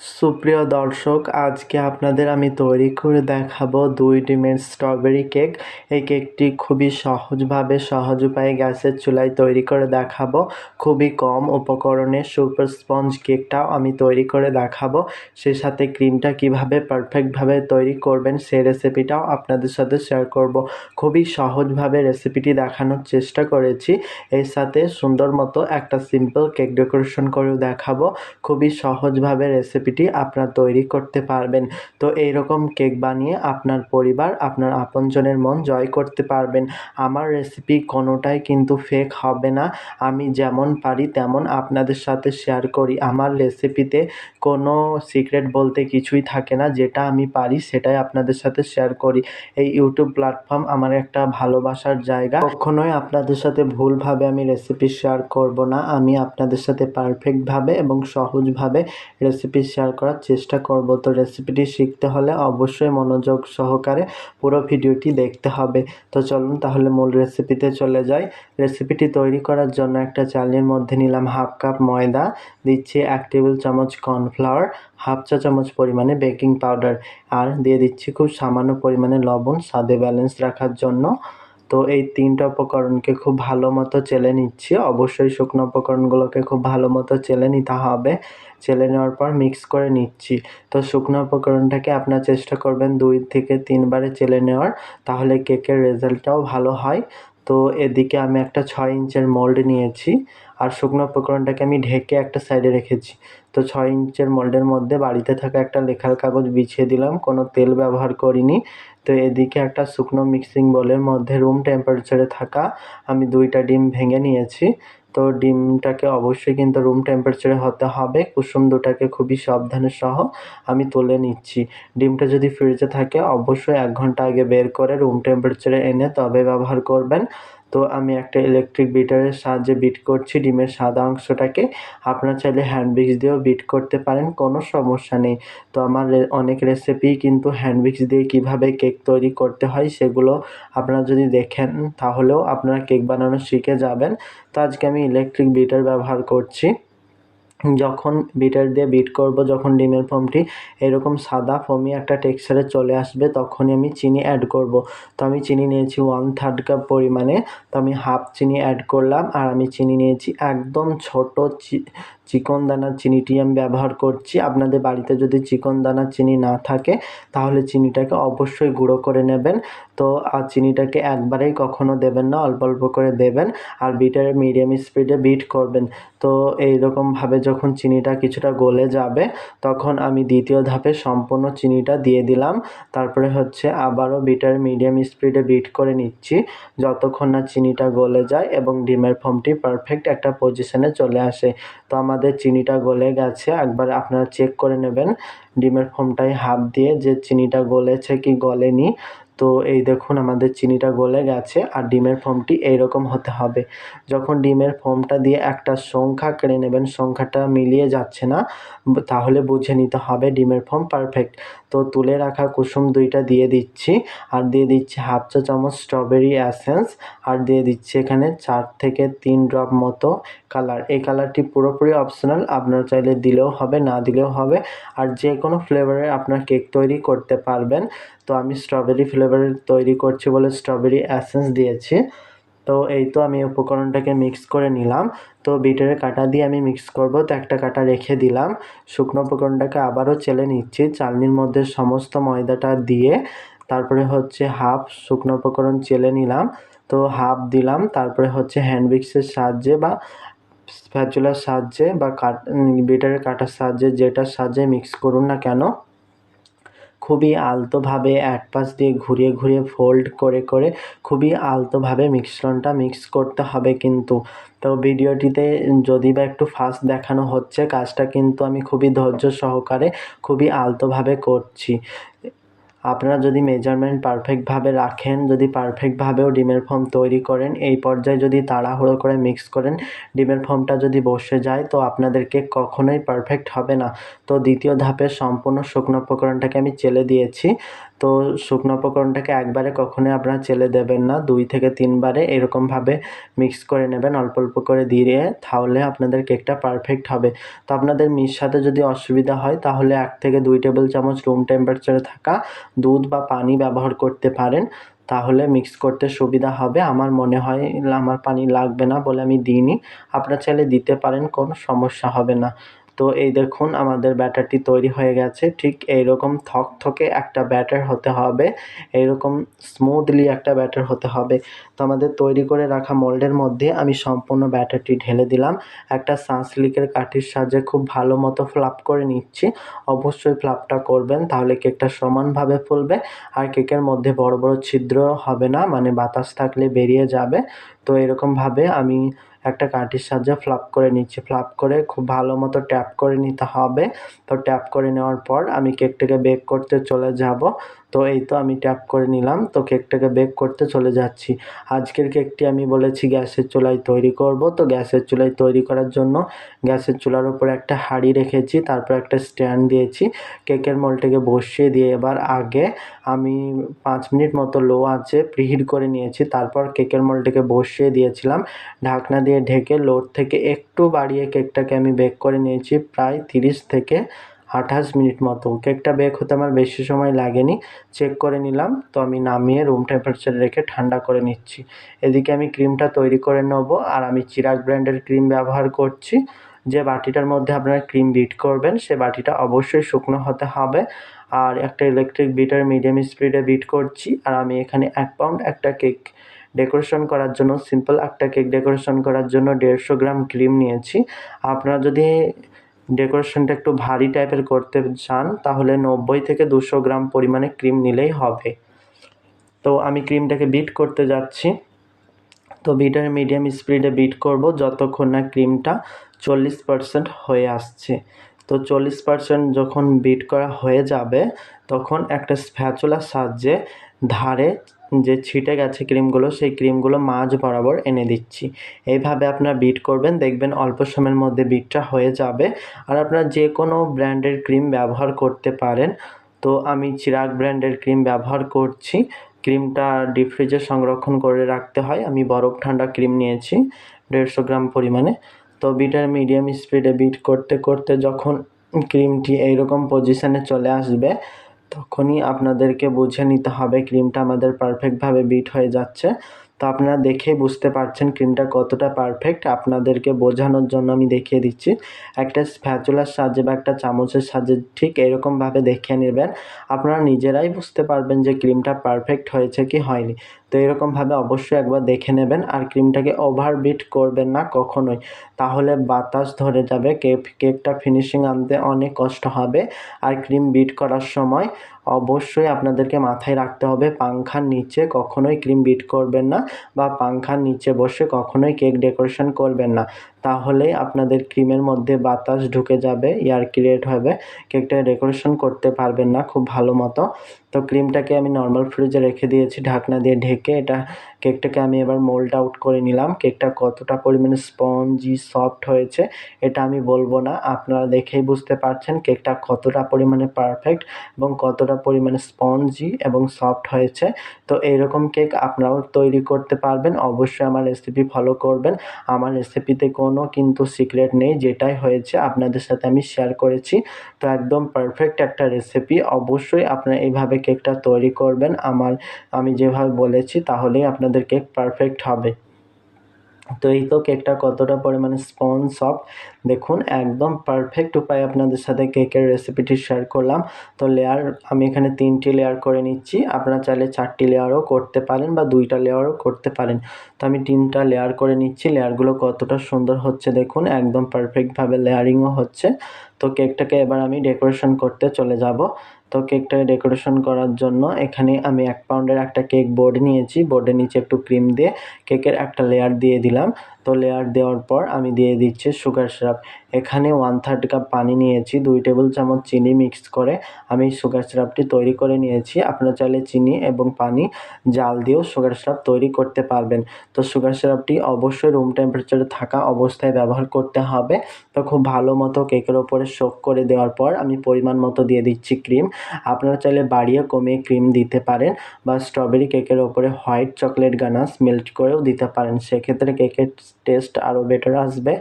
সুপ্রিয় দর্শক, আজকে আপনাদের আমি তৈরি করে দেখাবো দুই ডিমের স্ট্রবেরি কেক। এই কেকটি খুবই সহজভাবে সহজ উপায়ে গ্যাসের চুলায় তৈরি করে দেখাবো। খুবই কম উপকরণে সুপার স্পঞ্জ কেকটাও আমি তৈরি করে দেখাবো। সেই সাথে ক্রিমটা কীভাবে পারফেক্টভাবে তৈরি করবেন সেই রেসিপিটাও আপনাদের সাথে শেয়ার করব। খুবই সহজভাবে রেসিপিটি দেখানোর চেষ্টা করেছি। এর সাথে সুন্দর মতো একটা সিম্পল কেক ডেকোরেশন করেও দেখাবো। খুবই সহজভাবে রেসিপিটি আপনারা তৈরি করতে পারবেন। তো এইরকম কেক বানিয়ে আপনার পরিবার, আপনার আপনজনের মন জয় করতে পারবেন। আমার রেসিপি কোনোটাই কিন্তু ফেক হবে না। আমি যেমন পারি তেমন আপনাদের সাথে শেয়ার করি। আমার রেসিপিতে কোনো সিক্রেট বলতে কিছুই থাকে না। যেটা আমি পারি সেটাই আপনাদের সাথে শেয়ার করি। এই ইউটিউব প্ল্যাটফর্ম আমার একটা ভালোবাসার জায়গা। কখনোই আপনাদের সাথে ভুলভাবে আমি রেসিপি শেয়ার করব না। আমি আপনাদের সাথে পারফেক্টভাবে এবং সহজভাবে রেসিপি শেয়ার করার চেষ্টা করব। তো রেসিপিটি শিখতে হলে অবশ্যই মনোযোগ সহকারে পুরো ভিডিওটি দেখতে হবে। তো চলুন তাহলে মূল রেসিপিতে চলে যাই। রেসিপিটি তৈরি করার জন্য একটা চালনির মধ্যে নিলাম হাফ কাপ ময়দা, দিচ্ছি এক টেবিল চামচ কর্নফ্লাওয়ার হাফ চা চামচ পরিমাণে বেকিং পাউডার আর দিয়ে দিচ্ছি খুব সামান্য পরিমাণে লবণ, স্বাদে ব্যালেন্স রাখার জন্য। তো এই তিনটা উপকরণকে খুব ভালো মতো চেলে নিচ্ছি। অবশ্যই শুকনো উপকরণগুলোকে খুব ভালো মতো চেলে নিতে হবে। চেলে নেওয়ার পর মিক্স করে নিচ্ছি। তো শুকনো উপকরণটাকে আপনার চেষ্টা করবেন দুই থেকে তিনবারে চেলে নেওয়ার, তাহলে কেকের রেজাল্টটাও ভালো হয়। তো এদিকে আমি একটা ছয় ইঞ্চের মোল্ড নিয়েছি। আর শুকনো উপকরণটাকে আমি ঢেকে একটা সাইডে রেখেছি। তো ছয় ইঞ্চের মোল্ডের মধ্যে বাড়িতে থাকা একটা লেখার কাগজ বিছিয়ে দিলাম, কোনো তেল ব্যবহার করিনি। তো এদিকে একটা শুকনো মিক্সিং বোলের মধ্যে রুম টেম্পারেচারে থাকা আমি দুইটা ডিম ভেঙে নিয়েছি। তো ডিমটাকে অবশ্যই কিন্তু রুম টেম্পারেচারে হতে হবে, কুসুম দুটাকে খুবই সাবধানে সহ আমি তুলে নিচ্ছি। ডিমটা যদি ফ্রিজে থাকে, অবশ্যই এক ঘণ্টা আগে বের করে রুম টেম্পারেচারে এনে তবে ব্যবহার করবেন। তো আমি একটা ইলেকট্রিক বিটারের সাহায্যে বিট করছি, ডিমের সাদা অংশটাকে। আপনার চাইলে হ্যান্ড দিয়েও বিট করতে পারেন, কোনো সমস্যা নেই। তো আমার অনেক রেসিপি কিন্তু হ্যান্ড দিয়ে কীভাবে কেক তৈরি করতে হয় সেগুলো আপনারা যদি দেখেন, তাহলেও আপনারা কেক বানানো শিখে যাবেন। তো আজকে আমি ইলেকট্রিক বিটার ব্যবহার করছি। যখন বিটার দিয়ে বিট করব, যখন ডিমের ফোমটি এরকম সাদা ফোমি একটা টেক্সচারে চলে আসবে, তখনই আমি চিনি অ্যাড করব। তো আমি চিনি নিয়েছি ওয়ান থার্ড কাপ পরিমাণে, তো আমি হাফ চিনি অ্যাড করলাম, আর আমি চিনি নিয়েছি একদম ছোট চিকন দানার চিনিটি আমি ব্যবহার করছি। আপনাদের বাড়িতে যদি চিকন দানার চিনি না থাকে, তাহলে চিনিটাকে অবশ্যই গুঁড়ো করে নেবেন। তো আর চিনিটাকে একবারেই কখনো দেবেন না, অল্প অল্প করে দেবেন, আর বিটারে মিডিয়াম স্পিডে বিট করবেন। তো এইরকমভাবে যখন চিনিটা কিছুটা গলে যাবে, তখন আমি দ্বিতীয় ধাপে সম্পূর্ণ চিনিটা দিয়ে দিলাম। তারপরে হচ্ছে আবারও বিটার মিডিয়াম স্পিডে বিট করে নিচ্ছি। যতক্ষণ না চিনিটা গলে যায় এবং ডিমের ফর্মটি পারফেক্ট একটা পজিশনে চলে আসে। তো আমাদের চিনিটা গলে গেছে, একবার আপনারা চেক করে নেবেন। ডিমের ফোমটায় হাত দিয়ে যে চিনিটা গলেছে কি গলেনি। তো এই দেখুন আমাদের চিনিটা গলে গেছে আর ডিমের ফর্মটি এইরকম হতে হবে। যখন ডিমের ফর্মটা দিয়ে একটা সংখ্যা কেড়ে নেবেন, সংখ্যাটা মিলিয়ে যাচ্ছে না, তাহলে বুঝে নিতে হবে ডিমের ফর্ম পারফেক্ট। তো তুলে রাখা কুসুম দুইটা দিয়ে দিচ্ছি আর দিয়ে দিচ্ছি হাফ চা চামচ স্ট্রবেরি অ্যাসেন্স আর দিয়ে দিচ্ছি এখানে চার থেকে তিন ড্রপ মতো কালার। এই কালারটি পুরোপুরি অপশনাল, আপনার চাইলে দিলেও হবে, না দিলেও হবে। আর যে কোনো ফ্লেভারের আপনার কেক তৈরি করতে পারবেন। তো আমি স্ট্রবেরি ফ্লেভারের তৈরি করছি বলে স্ট্রবেরি অ্যাসেন্স দিয়েছি। তো এই তো আমি উপকরণটাকে মিক্স করে নিলাম। তো বিটারের কাটা দিয়ে আমি মিক্স করব। তো একটা কাটা রেখে দিলাম। শুকনো উপকরণটাকে আবারও চেলে নিচ্ছি। চালনির মধ্যে সমস্ত ময়দাটা দিয়ে তারপরে হচ্ছে হাফ শুকনো উপকরণ চেলে নিলাম। তো হাফ দিলাম। তারপরে হচ্ছে হ্যান্ড মিক্সের সাহায্যে বা স্প্যাচুলার সাহায্যে বা কাট বিটারের কাটার সাহায্যে যেটার সাহায্যে মিক্স করুন না কেন খুবই আলতোভাবে এক পাশ দিয়ে ঘুরিয়ে ঘুরিয়ে ফোল্ড করে করে খুবই আলতোভাবে মিশ্রণটা মিক্স করতে হবে কিন্তু। তো ভিডিওটিতে যদি বা একটু ফাস্ট দেখানো হচ্ছে, কাজটা কিন্তু আমি খুবই ধৈর্য সহকারে খুবই আলতোভাবে করছি। আপনারা যদি মেজারমেন্ট পারফেক্টভাবে রাখেন, যদি পারফেক্টভাবেও ডিমের ফর্ম তৈরি করেন, এই পর্যায়ে যদি তাড়াহুড়ো করে মিক্স করেন, ডিমের ফর্মটা যদি বসে যায়, তো আপনাদেরকে কখনোই পারফেক্ট হবে না। তো দ্বিতীয় ধাপের সম্পূর্ণ শুকনো উপকরণটাকে আমি চেলে দিয়েছি। তো শুকনো উপকরণটাকে একবারে কখনোই আপনারা চেলে দেবেন না, দুই থেকে তিনবারে এরকমভাবে মিক্স করে নেবেন, অল্প অল্প করে দিয়ে তাহলে আপনাদের কেকটা পারফেক্ট হবে। তো আপনাদের মিশাতে যদি অসুবিধা হয়, তাহলে এক থেকে দুই টেবিল চামচ রুম টেম্পারেচারে থাকা দুধ বা পানি ব্যবহার করতে পারেন। তাহলে মিক্স করতে সুবিধা হবে। আমার মনে হয় আমার পানি লাগবে না বলে আমি দিইনি। আপনারা চাইলে দিতে পারেন, কোনো সমস্যা হবে না। তো এই দেখুন, আমাদের ব্যাটারটি তৈরি হয়ে গেছে। ঠিক এইরকম থকথকে একটা ব্যাটার হতে হবে। এইরকম স্মুথলি একটা ব্যাটার হতে হবে। তো আমাদের তৈরি করে রাখা মোল্ডের মধ্যে আমি সম্পূর্ণ ব্যাটারটি ঢেলে দিলাম। একটা সানসিল্কের কাঠির সাহায্যে খুব ভালো মতো ফ্লাপ করে নিচ্ছি। অবশ্যই ফ্লাপটা করবেন, তাহলে কেকটা সমানভাবে ফুলবে। আর কেকের মধ্যে বড় বড় ছিদ্র হবে না মানে বাতাস থাকলে বেরিয়ে যাবে। তো এরকমভাবে আমি একটা কাঠির সাহায্যে ফ্লাপ করে নিচ্ছি। ফ্লাপ করে খুব ভালো মতো ট্যাপ করে নিতে হবে। তো ট্যাপ করে নেওয়ার পর আমি কেকটাকে বেক করতে চলে যাব। তো এই তো আমি ট্যাপ করে নিলাম, তো কেকটাকে বেক করতে চলে যাচ্ছি। আজকের কেকটি আমি বলেছি গ্যাসের চুলায় তৈরি করব, তো গ্যাসের চুলায় তৈরি করার জন্য গ্যাসের চুলার উপর একটা হাঁড়ি রেখেছি, তারপর একটা স্ট্যান্ড দিয়েছি। কেকের মোলটাকে বসিয়ে দিয়ে এবার আগে আমি পাঁচ মিনিট মতো লো আছে প্রিহিট করে নিয়েছি, তারপর কেকের মোলটাকে বসিয়ে দিয়েছিলাম। ঢাকনা দিয়ে ঢেকে লোড থেকে একটু বাড়িয়ে কেকটাকে আমি বেক করে নিয়েছি, প্রায় তিরিশ থেকে আঠাশ মিনিট মতো। কেকটা বেক হতে আমার বেশি সময় লাগেনি। চেক করে নিলাম। তো আমি নামিয়ে রুম টেম্পারেচারে রেখে ঠান্ডা করে নিচ্ছি। এদিকে আমি ক্রিমটা তৈরি করে নেব। আর আমি চিরাগ ব্র্যান্ডের ক্রিম ব্যবহার করছি। যে বাটিটার মধ্যে আপনারা ক্রিম বিট করবেন, সে বাটিটা অবশ্যই শুকনো হতে হবে। আর একটা ইলেকট্রিক বিটার মিডিয়াম স্পিডে বিট করছি। আর আমি এখানে এক পাউন্ড একটা কেক ডেকোরেশন করার জন্য সিম্পল একটা কেক ডেকোরেশন করার জন্য দেড়শো গ্রাম ক্রিম নিয়েছি। আপনারা যদি ডেকোরেশনটা একটু ভারী টাইপের করতে চান, তাহলে নব্বই থেকে দুশো গ্রাম পরিমাণে ক্রিম নিলেই হবে। তো আমি ক্রিমটাকে বিট করতে যাচ্ছি। তো বিটার মিডিয়াম স্পিডে বিট করব যতক্ষণ না ক্রিমটা চল্লিশ পারসেন্ট হয়ে আসছে। তো চল্লিশ পারসেন্ট যখন বিট করা হয়ে যাবে, তখন একটা স্প্যাচুলার সাহায্যে ধারে যে ছিটে গেছে ক্রিমগুলো, সেই ক্রিমগুলো মাঝ বরাবর এনে দিচ্ছি। এইভাবে আপনার বিট করবেন, দেখবেন অল্প সময়ের মধ্যে বিটটা হয়ে যাবে। আর আপনার যে কোনো ব্র্যান্ডের ক্রিম ব্যবহার করতে পারেন। তো আমি চিরাগ ব্র্যান্ডের ক্রিম ব্যবহার করছি। ক্রিমটা ডিপ ফ্রিজে সংরক্ষণ করে রাখতে হয়। আমি বরফ ঠান্ডা ক্রিম নিয়েছি দেড়শো গ্রাম পরিমাণে। তো বিটার মিডিয়াম স্পিডে বিট করতে করতে যখন ক্রিমটি এইরকম পজিশানে চলে আসবে তখনই আপনাদেরকে বুঝে নিতে হবে ক্রিমটা আমাদের পারফেক্টভাবে বিট হয়ে যাচ্ছে। তো আপনারা দেখেই বুঝতে পারছেন ক্রিমটা কতটা পারফেক্ট আপনাদেরকে বোঝানোর জন্য আমি দেখিয়ে দিচ্ছি। একটা স্প্যাচুলার সাহায্যে বা একটা চামচের সাহায্যে ঠিক এরকমভাবে দেখিয়ে নেবেন। আপনারা নিজেরাই বুঝতে পারবেন যে ক্রিমটা পারফেক্ট হয়েছে কি হয়নি। তো এরকমভাবে অবশ্যই একবার দেখে নেবেন আর ক্রিমটাকে ওভার বিট করবেন না কখনোই। তাহলে বাতাস ধরে যাবে কেক কেকটা ফিনিশিং আনতে অনেক কষ্ট হবে। আর ক্রিম বিট করার সময় অবশ্যই আপনাদেরকে মাথায় রাখতে হবে, পাংখার নিচে কখনোই ক্রিম বিট করবেন না বা পাংখার নিচে বসে কখনোই কেক ডেকোরেশন করবেন না। তাহলে আপনাদের ক্রিমের মধ্যে বাতাস ঢুকে যাবে, এয়ার ক্রিয়েট হবে, কেকটা ডেকোরেশন করতে পারবেন না খুব ভালো মতো। তো ক্রিমটাকে আমি নর্মাল ফ্রিজে রেখে দিয়েছি, ঢাকনা দিয়ে ঢেকে এটা কেকটাকে আমি এবার মোল্ড আউট করে নিলাম। কেকটা কতটা পরিমাণে স্পঞ্জি, সফট হয়েছে এটা আমি বলব না, আপনারা দেখেই বুঝতে পারছেন কেকটা কতটা পরিমাণে পারফেক্ট এবং কতটা পরিমাণে স্পঞ্জি এবং সফট হয়েছে। তো এইরকম কেক আপনারাও তৈরি করতে পারবেন, অবশ্যই আমার রেসিপি ফলো করবেন। আমার রেসিপিতে কোনো কিন্তু সিক্রেট নেই, যেটাই হয়েছে আপনাদের সাথে আমি শেয়ার করেছি। তো একদম পারফেক্ট একটা রেসিপি অবশ্যই আপনারা এইভাবে কেকটা তৈরি করবেন। আমার, আমি যেভাবে বলেছি তাহলেই আপনাদের কেক পারফেক্ট হবে। তো এই তো কেকটা কতটা পরিমাণে স্পঞ্জ সফট? দেখুন, একদম পারফেক্ট উপায়ে আপনাদের সাথে কেকের রেসিপিটি শেয়ার করলাম। তো লেয়ার আমি এখানে তিনটি লেয়ার করে নিচ্ছি। আপনারা চাইলে চারটি লেয়ারও করতে পারেন বা দুইটা লেয়ারও করতে পারেন। তো আমি তিনটা লেয়ার করে নিচ্ছি। লেয়ারগুলো কতটা সুন্দর হচ্ছে দেখুন, একদম পারফেক্টভাবে লেয়ারিংও হচ্ছে। তো কেকটাকে এবার আমি ডেকোরেশন করতে চলে যাব। তো কেকটা ডেকোরেশন করার জন্য এখানে আমি এক পাউন্ডের একটা কেক বোর্ড নিয়েছি। বোর্ডের নিচে একটু ক্রিম দিয়ে কেকের একটা লেয়ার দিয়ে দিলাম। তো লেয়ার দেওয়ার পর আমি দিয়ে দিচ্ছি সুগার সিরাপ এখানে ওয়ান থার্ড কাপ পানি নিয়েছি, দুই টেবিল চামচ চিনি মিক্স করে আমি সুগার সিরাপটি তৈরি করে নিয়েছি। আপনারা চাইলে চিনি এবং পানি জাল দিয়েও সুগার সিরাপ তৈরি করতে পারবেন। তো সুগার সিরাপটি অবশ্যই রুম টেম্পারেচারে থাকা অবস্থায় ব্যবহার করতে হবে। তো খুব ভালো মতো কেকের ওপরে শোক করে দেওয়ার পর আমি পরিমাণ মতো দিয়ে দিচ্ছি ক্রিম আপনারা চাইলে বাড়িয়ে কমিয়ে ক্রিম দিতে পারেন বা স্ট্রবেরি কেকের ওপরে হোয়াইট চকলেট গানাস মেল্ট করেও দিতে পারেন। সেক্ষেত্রে কেকের টেস্ট আরও বেটার আসবে।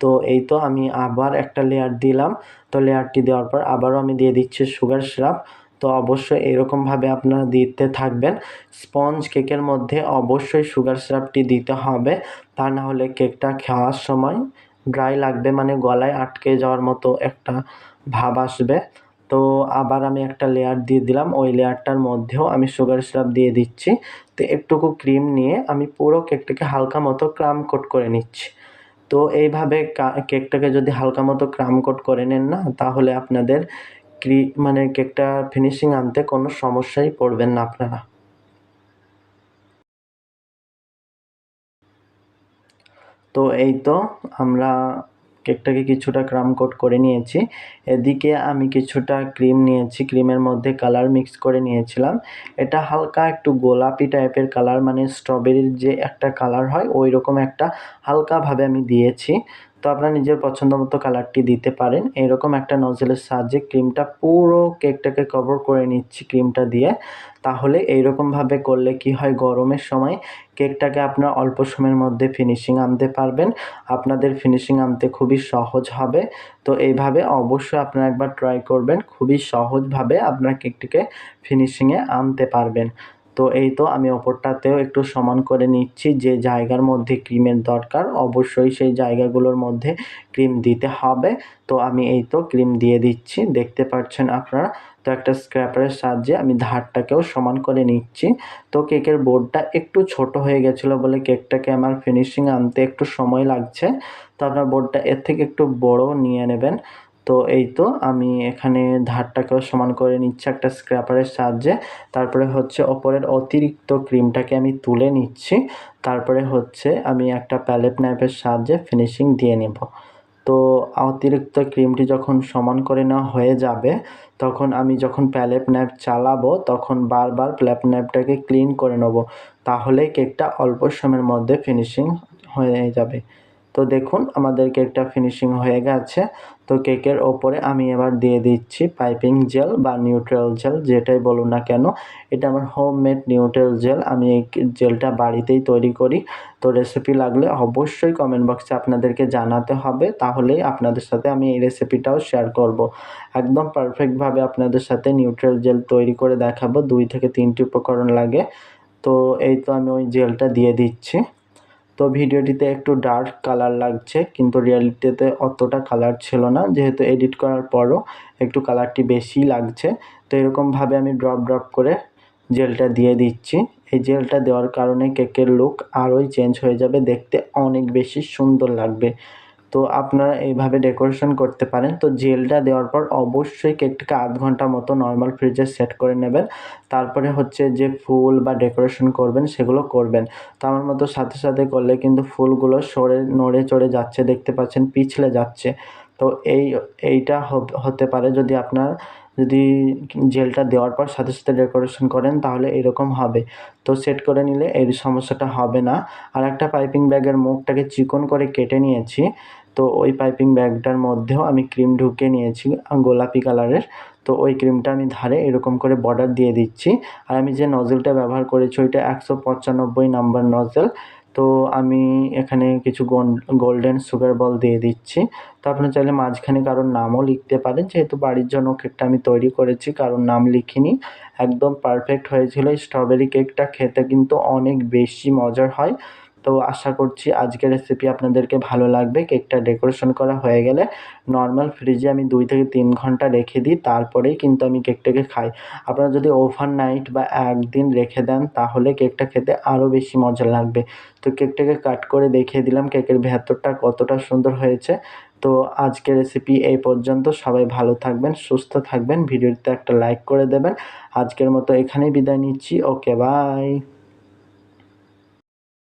তো এই তো আমি আবার একটা লেয়ার দিলাম। তো লেয়ারটি দেওয়ার পর আবারও আমি দিয়ে দিচ্ছি সুগার সিরাপ তো অবশ্যই এরকমভাবে আপনারা দিতে থাকবেন। স্পঞ্জ কেকের মধ্যে অবশ্যই সুগার সিরাপটি দিতে হবে। তা না হলে কেকটা খাওয়ার সময় ড্রাই লাগবে মানে গলায় আটকে যাওয়ার মতো একটা ভাব আসবে। তো আবার আমি একটা লেয়ার দিয়ে দিলাম। ওই লেয়ারটার মধ্যেও আমি সুগার সিরাপ দিয়ে দিচ্ছি। তো একটুকু ক্রিম নিয়ে আমি পুরো কেকটাকে হালকা মতো ক্রাম কোট করে নিচ্ছি। তো এইভাবে কেকটাকে যদি হালকা মতো ক্রাম কোট করে নেন না, তাহলে আপনাদের ক্রি মানে কেকটা ফিনিশিং আনতে কোনো সমস্যাই পড়বেন না আপনারা। তো এই তো আমরা কেকটাকে কিছুটা ক্রাম কোট করে নিয়েছি। এদিকে আমি কিছুটা ক্রিম নিয়েছি, ক্রিমের মধ্যে কালার মিক্স করে নিয়েছিলাম। এটা হালকা একটু গোলাপি টাইপের কালার মানে স্ট্রবেরির যে একটা কালার হয় ওই রকম একটা হালকাভাবে আমি দিয়েছি। তো আপনার নিজের পছন্দ মতো কালারটি দিতে পারেন। এরকম একটা নজেলের সাহায্যে ক্রিমটা পুরো কেকটাকে কভার করে নিচ্ছি ক্রিমটা দিয়ে। তাহলে এইরকমভাবে করলে কি হয়, গরমের সময় কেকটাকে আপনার অল্প সময়ের মধ্যে ফিনিশিং আনতে পারবেন। আপনাদের ফিনিশিং আনতে খুবই সহজ হবে। তো এইভাবে অবশ্যই আপনারা একবার ট্রাই করবেন। খুবই সহজভাবে আপনার কেকটিকে ফিনিশিংয়ে আনতে পারবেন। তো এই তো আমি ওপরটাতেও একটু সমান করে নিচ্ছি। যে জায়গার মধ্যে ক্রিমের দরকার, অবশ্যই সেই জায়গাগুলোর মধ্যে ক্রিম দিতে হবে। তো আমি এই তো ক্রিম দিয়ে দিচ্ছি, দেখতে পাচ্ছেন আপনারা? তো একটা স্ক্র্যাপারের সাহায্যে আমি ধারটাকেও সমান করে নিচ্ছি। তো কেকের বোর্ডটা একটু ছোট হয়ে গেছিল বলে কেকটাকে আমার ফিনিশিং আনতে একটু সময় লাগছে। তো আপনার বোর্ডটা এর থেকে একটু বড় নিয়ে নেবেন। তো এই তো আমি এখানে ধারটাকেও সমান করে নিচ্ছি একটা স্ক্র্যাপারের সাহায্যে। তারপরে হচ্ছে ওপরের অতিরিক্ত ক্রিমটাকে আমি তুলে নিচ্ছি। তারপরে হচ্ছে আমি একটা প্যালেট নাইফের সাহায্যে ফিনিশিং দিয়ে নেব। তো অতিরিক্ত ক্রিমটি যখন সমান করে নেওয়া হয়ে যাবে, তখন আমি যখন প্যালেট নাইফ চালাবো, তখন বারবার প্যালেট নাইফটাকে ক্লিন করে নেব। তাহলে কেকটা অল্প সময়ের মধ্যে ফিনিশিং হয়ে যাবে। তো দেখুন, আমাদের কেকটা ফিনিশিং হয়ে গেছে। তো কেকের ওপরে আমি এবার দিয়ে দিচ্ছি পাইপিং জেল বা নিউট্রাল জেল যেটাই বলুন না কেন। এটা আমার হোমমেড নিউট্রাল জেল আমি এই জেলটা বাড়িতেই তৈরি করি। তো রেসিপি লাগলে অবশ্যই কমেন্ট বক্সে আপনাদেরকে জানাতে হবে, তাহলেই আপনাদের সাথে আমি এই রেসিপিটাও শেয়ার করব। একদম পারফেক্টভাবে আপনাদের সাথে নিউট্রাল জেল তৈরি করে দেখাবো, দুই থেকে তিনটি উপকরণ লাগে। তো এই তো আমি ওই জেলটা দিয়ে দিচ্ছি। তো ভিডিওটিতে একটু ডার্ক কালার লাগছে, কিন্তু রিয়ালিটিতে অতটা কালার ছিল না। যেহেতু এডিট করার পরও একটু কালারটি বেশি লাগছে, তো এরকমভাবে আমি ড্রপ ড্রপ করে জেলটা দিয়ে দিচ্ছি। এই জেলটা দেওয়ার কারণে কেকের লুক আরোই চেঞ্জ হয়ে যাবে, দেখতে অনেক বেশি সুন্দর লাগবে। তো আপনারা এইভাবে ডেকোরেশন করতে পারেন। তো জেলটা দেওয়ার পর অবশ্যই কেকটাকে আধ ঘণ্টা মতো নর্মাল ফ্রিজে সেট করে নেবেন। তারপরে হচ্ছে যে ফুল বা ডেকোরেশন করবেন, সেগুলো করবেন। তো আমার মতো সাথে সাথে করলে কিন্তু ফুলগুলো সরে, নড়ে চড়ে যাচ্ছে, দেখতে পাচ্ছেন পিছলে যাচ্ছে। তো এই, এইটা হতে পারে যদি আপনার, যদি জেলটা দেওয়ার পর সাথে সাথে ডেকোরেশন করেন, তাহলে এরকম হবে। তো সেট করে নিলে এই সমস্যাটা হবে না। আর একটা পাইপিং ব্যাগের মুখটাকে চিকন করে কেটে নিয়েছি। তো ওই পাইপিং ব্যাগটার মধ্যেও আমি ক্রিম ঢুকিয়ে নিয়েছি গোলাপি কালারের তো ওই ক্রিমটা আমি ধারে এরকম করে বর্ডার দিয়ে দিচ্ছি। আর আমি যে নজেলটা ব্যবহার করেছি, ওইটা একশো পঁচানব্বই নাম্বার নজেল তো আমি এখানে কিছু গোল্ডেন সুগার বল দিয়ে দিচ্ছি। তো আপনি চাইলে মাঝখানে কারোর নামও লিখতে পারেন। যেহেতু বাড়ির জন্য কেকটা আমি তৈরি করেছি, কারোর নাম লিখিনি। একদম পারফেক্ট হয়েছিল। স্ট্রবেরি কেকটা খেতে কিন্তু অনেক বেশি মজার হয়। তো আশা করছি আজকের রেসিপি আপনাদেরকে ভালো লাগবে। কেকটা ডেকোরেশন করা হয়ে গেলে নর্মাল ফ্রিজে আমি দুই থেকে তিন ঘণ্টা রেখে দিই, তারপরেই কিন্তু আমি কেকটাকে খাই। আপনারা যদি ওভার নাইট বা একদিন রেখে দেন, তাহলে কেকটা খেতে আরও বেশি মজা লাগবে। তো কেকটাকে কাট করে দেখিয়ে দিলাম কেকের ভেতরটা কতটা সুন্দর হয়েছে। তো আজকের রেসিপি এই পর্যন্ত। সবাই ভালো থাকবেন, সুস্থ থাকবেন। ভিডিওতে একটা লাইক করে দেবেন। আজকের মতো এখানেই বিদায় নিচ্ছি। Okay bye